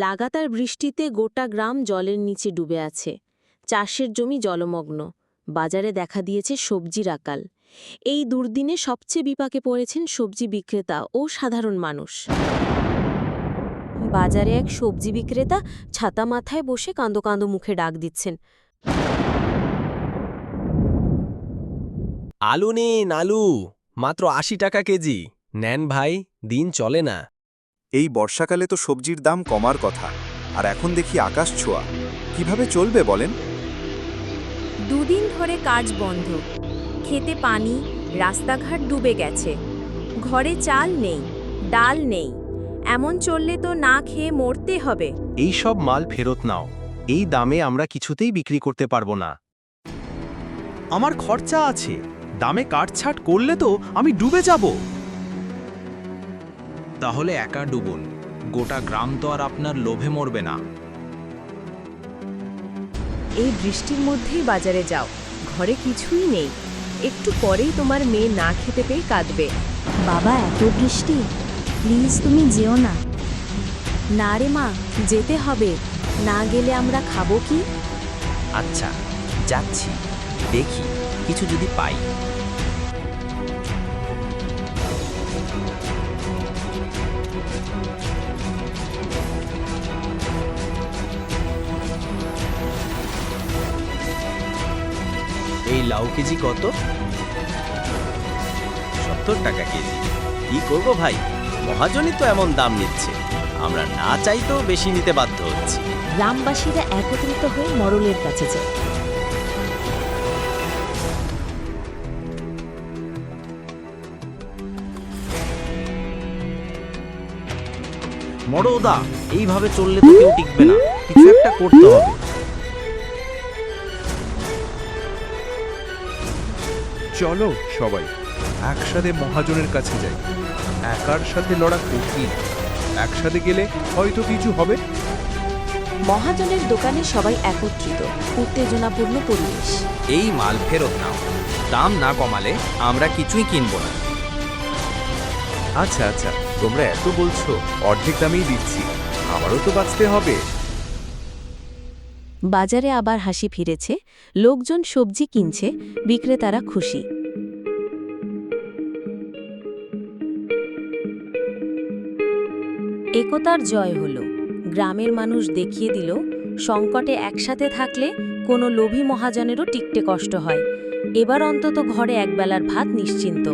লাগাতার বৃষ্টিতে গোটা গ্রাম জলের নিচে ডুবে আছে। চাষের জমি জলমগ্ন। বাজারে দেখা দিয়েছে সবজির আকাল। এই দুর্দিনে সবচেয়ে বিপাকে পড়েছেন সবজি বিক্রেতা ও সাধারণ মানুষ। বাজারে এক সবজি বিক্রেতা ছাতা মাথায় বসে কাঁদো কাঁদো মুখে ডাক দিচ্ছেন। আলু নিন, আলু। মাত্র আশি টাকা কেজি। নেন ভাই, দিন চলে না। এই বর্ষাকালে তো সবজির দাম কমার কথা। আর এখন দেখি আকাশ ছোঁয়া। কীভাবে চলবে বলেন? দুদিন ধরে কাজ বন্ধ। খেতে পানি রাস্তাঘাট ডুবে গেছে। ঘরে চাল নেই ডাল নেই। এমন চললে তো না খেয়ে মরতে হবে। এই সব মাল ফেরত নাও। এই দামে আমরা কিছুতেই বিক্রি করতে পারব না। আমার খরচা আছে। দামে কাটছাট করলে তো আমি ডুবে যাব। তাহলে একা ডুবুন। গোটা গ্রাম তো আর আপনার লোভে মরবে না। এই বৃষ্টির মধ্যেই বাজারে যাও। ঘরে কিছুই নেই। একটু পরেই তোমার মেয়ে না খেতে পেয়ে কাঁদবে। বাবা এত বৃষ্টি। প্লিজ তুমি যেও না। না রে মা যেতে হবে। না গেলে আমরা খাব কি? আচ্ছা যাচ্ছি। দেখি কিছু যদি পাই। এই লাউ কেজি কত? সত্তর টাকা কেজি। কি করব ভাই? মহাজনই তো এমন দাম নিচ্ছে। আমরা না চাইতেও বেশি নিতে বাধ্য হচ্ছি। গ্রামবাসীরা একত্রিত হয়ে মরলের কাছে যায়। মরোদা এইভাবে চললে তো কেউ টিকবে না। কিছু একটা করতে হবে। চলো সবাই একসাথে মহাজনের কাছে যাই। একার সাথে লড়া কঠিন। একসাথে গেলে হয়তো কিছু হবে। মহাজনের দোকানে সবাই একত্রিত। উত্তেজনাপূর্ণ পরিবেশ। এই মাল ফেরত নাও। দাম না কমালে আমরা কিছুই কিনব না। আচ্ছা আচ্ছা তোমরা এত বলছো অর্ধেক দামেই দিচ্ছি। আমারও তো বাঁচতে হবে। বাজারে আবার হাসি ফিরেছে, লোকজন সবজি কিনছে, বিক্রেতারা খুশি। একতার জয় হল। গ্রামের মানুষ দেখিয়ে দিল, সংকটে একসাথে থাকলে কোনো লোভী মহাজনেরও টিকতে কষ্ট হয়। এবার অন্তত ঘরে একবেলার ভাত নিশ্চিন্ত।